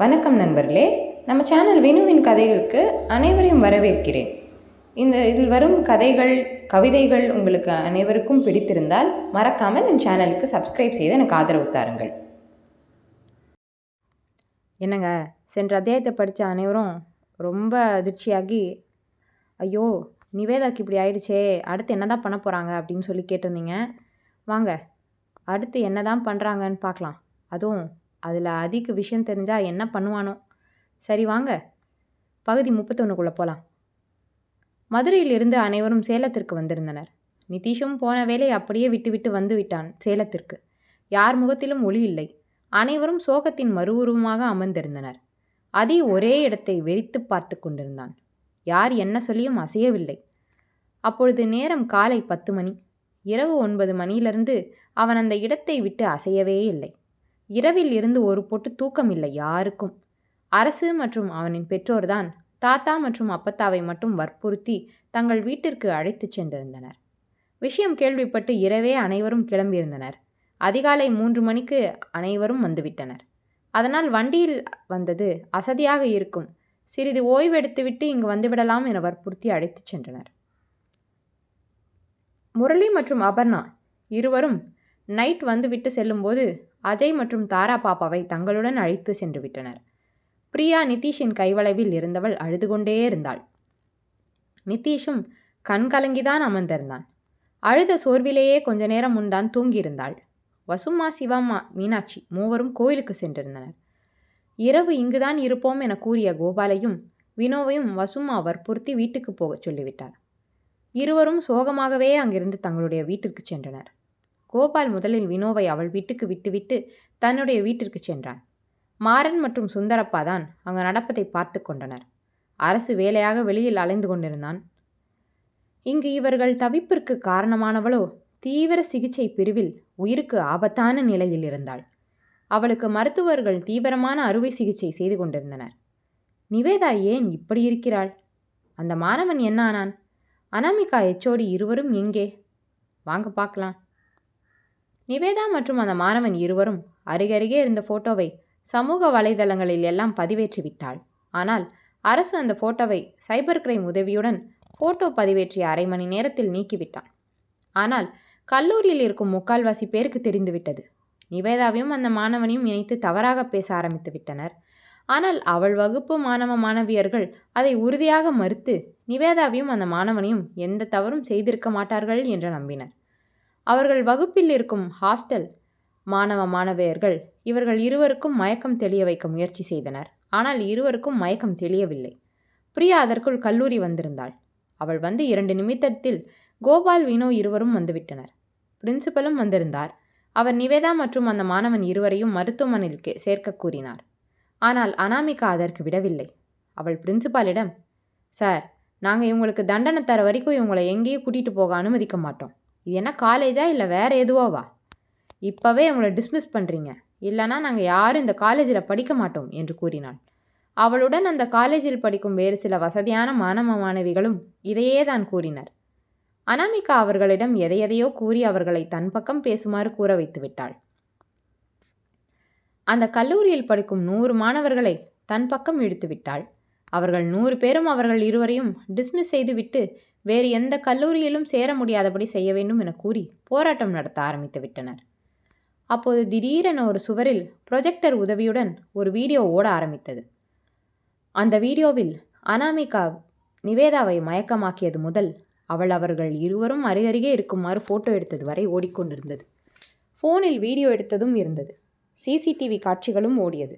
வணக்கம் நண்பர்களே. நம்ம சேனல் வினுவின் கதைகளுக்கு அனைவரையும் வரவேற்கிறேன். இந்த இதில் வரும் கதைகள் கவிதைகள் உங்களுக்கு அனைவருக்கும் பிடித்திருந்தால் மறக்காமல் என் சேனலுக்கு சப்ஸ்கிரைப் செய்து எனக்கு ஆதரவு தாருங்கள். என்னங்க சென்ற அத்தியாயத்தை படித்த அனைவரும் ரொம்ப அதிர்ச்சியாகி ஐயோ நிவேதாக்கு இப்படி ஆயிடுச்சே அடுத்து என்ன தான் பண்ண போகிறாங்க அப்படின்னு சொல்லி கேட்டிருந்தீங்க. வாங்க அடுத்து என்ன தான் பண்ணுறாங்கன்னு பார்க்கலாம். அதுவும் அதில் அதிக விஷயம் தெரிஞ்சால் என்ன பண்ணுவானோ? சரி வாங்க. பகுதி முப்பத்தொன்னுக்குள்ளே போகலாம் மதுரையிலிருந்து அனைவரும் சேலத்திற்கு வந்திருந்தனர். நிதிஷும் போன வேலை அப்படியே விட்டுவிட்டு வந்து விட்டான் சேலத்திற்கு. யார் முகத்திலும் ஒளி இல்லை. அனைவரும் சோகத்தின் மறுவுருவமாக அமர்ந்திருந்தனர். அதி ஒரே இடத்தை வெறித்து பார்த்து கொண்டிருந்தான். யார் என்ன சொல்லியும் அசையவில்லை. அப்பொழுது நேரம் காலை பத்து மணி. இரவு ஒன்பது மணியிலிருந்து அவன் அந்த இடத்தை விட்டு அசையவே இல்லை. இரவில் இருந்து ஒரு பொட்டு தூக்கம் இல்லை யாருக்கும். அரசு மற்றும் அவனின் பெற்றோர்தான் தாத்தா மற்றும் அப்பத்தாவை மட்டும் வற்புறுத்தி தங்கள் வீட்டிற்கு அழைத்துச் சென்றிருந்தனர். விஷயம் கேள்விப்பட்டு இரவே அனைவரும் கிளம்பியிருந்தனர். அதிகாலை மூன்று மணிக்கு அனைவரும் வந்துவிட்டனர். அதனால் வண்டியில் வந்தது அசதியாக இருக்கும். சிறிது ஓய்வெடுத்துவிட்டு இங்கு வந்துவிடலாம் என வற்புறுத்தி அழைத்துச் சென்றனர். முரளி மற்றும் அபர்ணா இருவரும் நைட் வந்துவிட்டு செல்லும்போது அஜய் மற்றும் தாரா பாப்பாவை தங்களுடன் அழைத்து சென்று விட்டனர். பிரியா நிதிஷின் கைவளைவில் இருந்தவள் அழுது கொண்டே இருந்தாள். நிதிஷும் கண் கலங்கிதான் அமர்ந்திருந்தான். அழுத சோர்விலேயே கொஞ்ச நேரம் முன்தான் தூங்கியிருந்தாள். வசுமா சிவம்மா மீனாட்சி மூவரும் கோயிலுக்கு சென்றிருந்தனர். இரவு இங்குதான் இருப்போம் என கூறிய கோபாலையும் வினோவையும் வசுமா வற்புறுத்தி வீட்டுக்கு போகச் சொல்லிவிட்டார். இருவரும் சோகமாகவே அங்கிருந்து தங்களுடைய வீட்டிற்கு சென்றனர். கோபால் முதலில் வினோவை அவள் வீட்டுக்கு விட்டுவிட்டு தன்னுடைய வீட்டிற்கு சென்றான். மாறன் மற்றும் சுந்தரப்பா தான் அங்கு நடப்பதை பார்த்து கொண்டனர். அரசு வேலையாக வெளியில் அலைந்து கொண்டிருந்தான். இங்கு இவர்கள் தவிப்பிற்கு காரணமானவளோ தீவிர சிகிச்சை பிரிவில் உயிருக்கு ஆபத்தான நிலையில் இருந்தாள். அவளுக்கு மருத்துவர்கள் தீவிரமான அறுவை சிகிச்சை செய்து கொண்டிருந்தனர். நிவேதா ஏன் இப்படி இருக்கிறாள்? அந்த மாணவன் என்ன ஆனான்? அனாமிகா எச்சோடி இருவரும் எங்கே? வாங்க பார்க்கலாம். நிவேதா மற்றும் அந்த மாணவன் இருவரும் அருகருகே இருந்த போட்டோவை சமூக வலைதளங்களில் எல்லாம் பதிவேற்றி விட்டாள் ஆனால் அரசு அந்த போட்டோவை சைபர் கிரைம் உதவியுடன் போட்டோ பதிவேற்றிய அரை மணி நேரத்தில் நீக்கிவிட்டான். ஆனால் கல்லூரியில் இருக்கும் முக்கால்வாசி பேருக்கு தெரிந்துவிட்டது. நிவேதாவையும் அந்த மாணவனையும் இணைத்து தவறாக பேச ஆரம்பித்து விட்டனர். ஆனால் அவள் வகுப்பு மாணவ மாணவியர்கள் அதை உறுதியாக மறுத்து நிவேதாவையும் அந்த மாணவனையும் எந்த தவறும் செய்திருக்க மாட்டார்கள் என்று நம்பினர். அவர்கள் வகுப்பில் இருக்கும் ஹாஸ்டல் மாணவ மாணவியர்கள் இவர்கள் இருவருக்கும் மயக்கம் தெளிய வைக்க முயற்சி செய்தனர். ஆனால் இருவருக்கும் மயக்கம் தெளியவில்லை. பிரியா அதற்குள் கல்லூரி வந்திருந்தாள். அவள் வந்து இரண்டு நிமித்தத்தில் கோபால் வினோ இருவரும் வந்துவிட்டனர். பிரின்சிபலும் வந்திருந்தார். அவர் நிவேதா மற்றும் அந்த மாணவன் இருவரையும் மருத்துவமனைக்கு சேர்க்க கூறினார். ஆனால் அனாமிகா அதற்கு விடவில்லை. அவள் பிரின்சிபாலிடம் சார் நாங்கள் இவங்களுக்கு தண்டனை தர வரைக்கும் இவங்களை எங்கேயும் கூட்டிகிட்டு போக அனுமதிக்க மாட்டோம். இது என்ன காலேஜா இல்லை வேறு எதுவோவா? இப்போவே அவங்கள டிஸ்மிஸ் பண்ணுறீங்க இல்லைனா நாங்கள் யாரும் இந்த காலேஜில் படிக்க மாட்டோம் என்று கூறினாள். அவளுடன் அந்த காலேஜில் படிக்கும் வேறு சில வசதியான மாணவ மாணவிகளும் இதையே தான் கூறினர். அனாமிகா அவர்களிடம் எதையெதையோ கூறி அவர்களை தன் பக்கம் பேசுமாறு கூற வைத்து விட்டாள். அந்த கல்லூரியில் படிக்கும் நூறு மாணவர்களை தன் பக்கம் இழுத்து விட்டாள். அவர்கள் நூறு பேரும் அவர்கள் இருவரையும் டிஸ்மிஸ் செய்துவிட்டு வேறு எந்த கல்லூரியிலும் சேர முடியாதபடி செய்ய வேண்டும் என கூறி போராட்டம் நடத்த ஆரம்பித்து விட்டனர். அப்போது திடீரென ஒரு சுவரில் ப்ரொஜெக்டர் உதவியுடன் ஒரு வீடியோ ஓட ஆரம்பித்தது. அந்த வீடியோவில் அனாமிகா நிவேதாவை மயக்கமாக்கியது முதல் அவள் அவர்கள் இருவரும் அருகருகே இருக்குமாறு ஃபோட்டோ எடுத்தது வரை ஓடிக்கொண்டிருந்தது. ஃபோனில் வீடியோ எடுத்ததும் இருந்தது. சிசிடிவி காட்சிகளும் ஓடியது.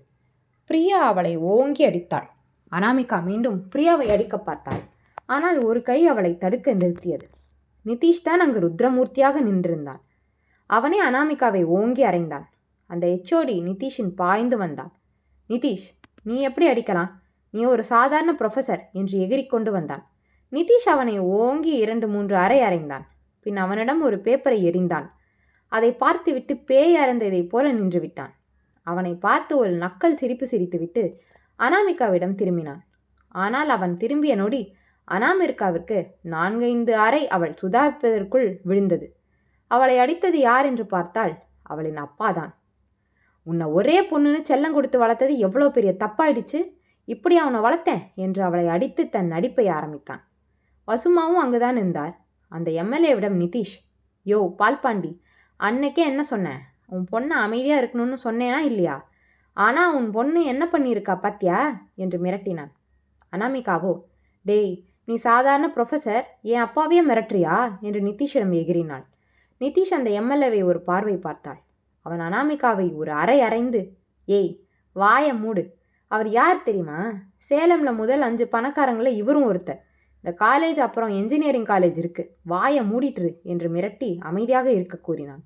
பிரியா அவளை ஓங்கி அடித்தாள். அனாமிகா மீண்டும் பிரியாவை அடிக்க பார்த்தாள். ஆனால் ஒரு கை அவளை தடுக்க நிறுத்தியது. நிதிஷ் தான் அங்கு ருத்ரமூர்த்தியாக நின்றிருந்தான் அவனே அனாமிகாவை ஓங்கி அறைந்தான் அந்த எச்ஓடி நிதிஷின் பாய்ந்து வந்தான் நிதிஷ் நீ எப்படி அடிக்கலாம்? நீ ஒரு சாதாரண ப்ரொஃபசர் என்று எகிரிக்கொண்டு வந்தான் நிதிஷ் அவனை ஓங்கி இரண்டு மூன்று அறை அறைந்தான் பின் அவனிடம் ஒரு பேப்பரை எரிந்தான் அதை பார்த்துவிட்டு பேய் அறந்ததைப் போல நின்று விட்டான் அவனை பார்த்து ஒரு நக்கல் சிரிப்பு சிரித்துவிட்டு அனாமிகாவிடம் திரும்பினான். ஆனால் அவன் திரும்பிய நொடி அனாமிர்காவிற்கு நான்கைந்து அறை அவள் சுதாரிப்பதற்குள் விழுந்தது. அவளை அடித்தது யார் என்று பார்த்தால் அவளின் அப்பாதான். உன்னை ஒரே பொண்ணுன்னு செல்லம் கொடுத்து வளர்த்தது எவ்வளோ பெரிய தப்பாயிடுச்சு? இப்படி அவனை வளர்த்தேன்? என்று அவளை அடித்து தன் நடிப்பை ஆரம்பித்தான். வசுமாவும் அங்குதான் இருந்தார். அந்த எம்எல்ஏவிடம் நிதிஷ் யோ பால்பாண்டி அன்னைக்கே என்ன சொன்னேன் உன் பொண்ணை அமைதியாக இருக்கணும்னு சொன்னேனா இல்லையா? ஆனால் உன் பொண்ணு என்ன பண்ணியிருக்கா பாத்தியா? என்று மிரட்டினான். அனாமிகாவோ டேய் நீ சாதாரண ப்ரொஃபஸர் என் அப்பாவையே மிரட்டுறியா? என்று நிதிஷிடம் எகிறினாள். நிதிஷ் அந்த எம்எல்ஏவை ஒரு பார்வை பார்த்தாள். அவன் அனாமிகாவை ஒரு அறை அறைந்து ஏய் வாய மூடு. அவர் யார் தெரியுமா? சேலம்ல முதல் அஞ்சு பணக்காரங்கள இவரும் ஒருத்தர். இந்த காலேஜ் அப்புறம் என்ஜினியரிங் காலேஜ் இருக்கு. வாயை மூடிட்டுரு என்று மிரட்டி அமைதியாக இருக்க கூறினான்.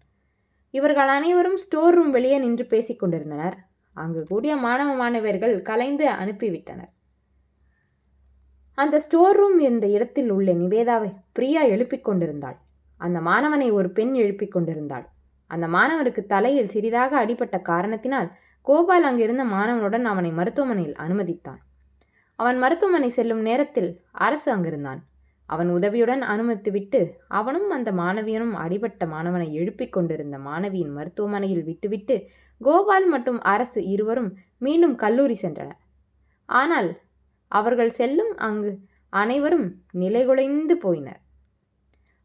இவர்கள் அனைவரும் ஸ்டோர் ரூம் வெளியே நின்று பேசிக் கொண்டிருந்தனர் அங்கு கூடிய மாணவ மாணவர்கள் கலைந்து அனுப்பிவிட்டனர். அந்த ஸ்டோர் ரூம் இருந்த இடத்தில் உள்ள நிவேதாவை பிரியா எழுப்பிக் கொண்டிருந்தாள். அந்த மாணவனை ஒரு பெண் எழுப்பிக் கொண்டிருந்தாள். அந்த மாணவனுக்கு தலையில் சிறிதாக அடிபட்ட காரணத்தினால் கோபால் அங்கிருந்த மாணவனுடன் அவனை மருத்துவமனையில் அனுமதித்தான். அவன் மருத்துவமனை செல்லும் நேரத்தில் அரசு அங்கிருந்தான். அவன் உதவியுடன் அனுமதித்துவிட்டு அவனும் அந்த மாணவியனும் அடிபட்ட மாணவனை எழுப்பிக் கொண்டிருந்த மாணவியின் மருத்துவமனையில் விட்டுவிட்டு கோபால் மற்றும் அரசு இருவரும் மீண்டும் கல்லூரி சென்றனர். ஆனால் அவர்கள் செல்லும் அங்கு அனைவரும் நிலைகுலைந்து போயினர்.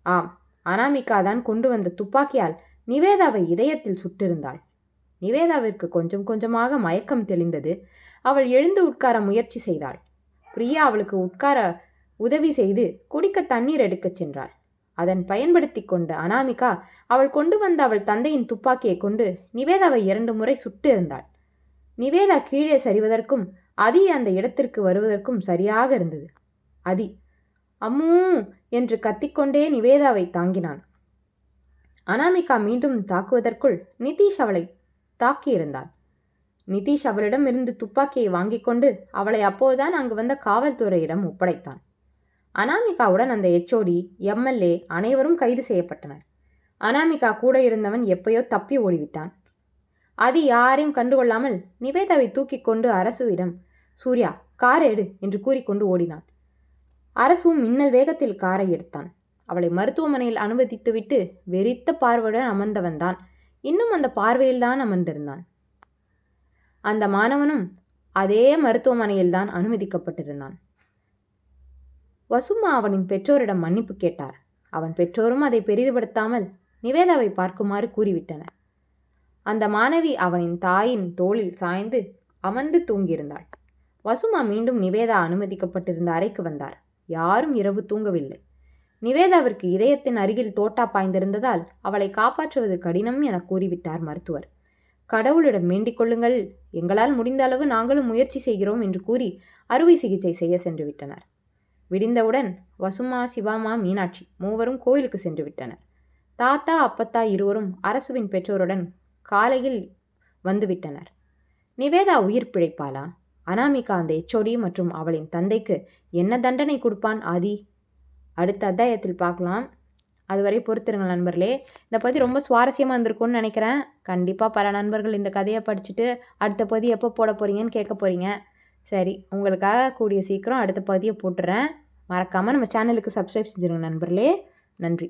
ஆம் அனாமிகா தான் கொண்டு வந்த துப்பாக்கியால் நிவேதாவை இதயத்தில் சுட்டிருந்தாள். நிவேதாவிற்கு கொஞ்சம் கொஞ்சமாக மயக்கம் தெளிந்தது. அவள் எழுந்து உட்கார முயற்சி செய்தாள். பிரியா அவளுக்கு உட்கார உதவி செய்து குடிக்க தண்ணீர் எடுக்கச் சென்றாள். அதன் பயன்படுத்தி கொண்ட அனாமிகா அவள் கொண்டு வந்த அவள் தந்தையின் துப்பாக்கியை கொண்டு நிவேதாவை இரண்டு முறை சுட்டு இருந்தாள் நிவேதா கீழே சரிவதற்கும் அதி அந்த இடத்திற்கு வருவதற்கும் சரியாக இருந்தது. அதி அம்மூ என்று கத்திக்கொண்டே நிவேதாவை தாங்கினான். அனாமிகா மீண்டும் தாக்குவதற்குள் நிதிஷ் அவளை தாக்கியிருந்தான் நிதிஷ் அவளிடம் இருந்து துப்பாக்கியை வாங்கிக் கொண்டு அவளை அப்போதுதான் அங்கு வந்த காவல்துறையிடம் ஒப்படைத்தான். அனாமிகாவுடன் அந்த எச்ஓடி எம்எல்ஏ அனைவரும் கைது செய்யப்பட்டனர். அனாமிகா கூட இருந்தவன் எப்பயோ தப்பி ஓடிவிட்டான். அது யாரையும் கண்டுகொள்ளாமல் நிவேதாவை தூக்கி கொண்டு அரசுவிடம் சூர்யா கார் எடு என்று கூறிக்கொண்டு ஓடினான். அரசும் மின்னல் வேகத்தில் காரை எடுத்தான். அவளை மருத்துவமனையில் அனுமதித்துவிட்டு வெறித்த பார்வையுடன் அமர்ந்தவன்தான் இன்னும் அந்த பார்வையில்தான் அமர்ந்திருந்தான். அந்த மாணவனும் அதே மருத்துவமனையில்தான் அனுமதிக்கப்பட்டிருந்தான். வசுமா அவனின் பெற்றோரிடம் மன்னிப்பு கேட்டார். அவன் பெற்றோரும் அதை பெரிதுபடுத்தாமல் நிவேதாவை பார்க்குமாறு கூறிவிட்டனர். அந்த மாணவி அவனின் தாயின் தோளில் சாய்ந்து அமர்ந்து தூங்கியிருந்தாள். வசுமா மீண்டும் நிவேதா அனுமதிக்கப்பட்டிருந்த அறைக்கு வந்தார். யாரும் இரவு தூங்கவில்லை. நிவேதாவிற்கு இதயத்தின் அருகில் தோட்டா பாய்ந்திருந்ததால் அவளை காப்பாற்றுவது கடினம் என கூறிவிட்டார் மருத்துவர். கடவுளிடம் வேண்டிக் கொள்ளுங்கள். எங்களால் முடிந்த அளவு நாங்களும் முயற்சி செய்கிறோம் என்று கூறி அறுவை சிகிச்சை செய்ய சென்று விட்டனர். விடிந்தவுடன் வசுமா சிவாமா மீனாட்சி மூவரும் கோயிலுக்கு சென்று விட்டனர். தாத்தா அப்பத்தா இருவரும் அரசுவின் பெற்றோருடன் காலையில் வந்துவிட்டனர் நிவேதா உயிர் பிழைப்பாளா? அனாமிகா அந்த எச்சோடி மற்றும் அவளின் தந்தைக்கு என்ன தண்டனை கொடுப்பான் ஆதி? அடுத்த அத்தியாயத்தில் பார்க்கலாம். அதுவரை பொறுத்திருங்கள் நண்பர்களே. இந்த பதி ரொம்ப சுவாரஸ்யமாக இருந்திருக்கும்னு நினைக்கிறேன். கண்டிப்பாக பல நண்பர்கள் இந்த கதையை படிச்சுட்டு அடுத்த பதி எப்போ போட போகிறீங்கன்னு கேட்க போகிறீங்க சரி உங்களுக்காக கூடிய சீக்கிரம் அடுத்த பதியை போட்டுறேன். மறக்காமல் நம்ம சேனலுக்கு சப்ஸ்கிரைப் செஞ்சுருங்க நண்பர்களே. நன்றி.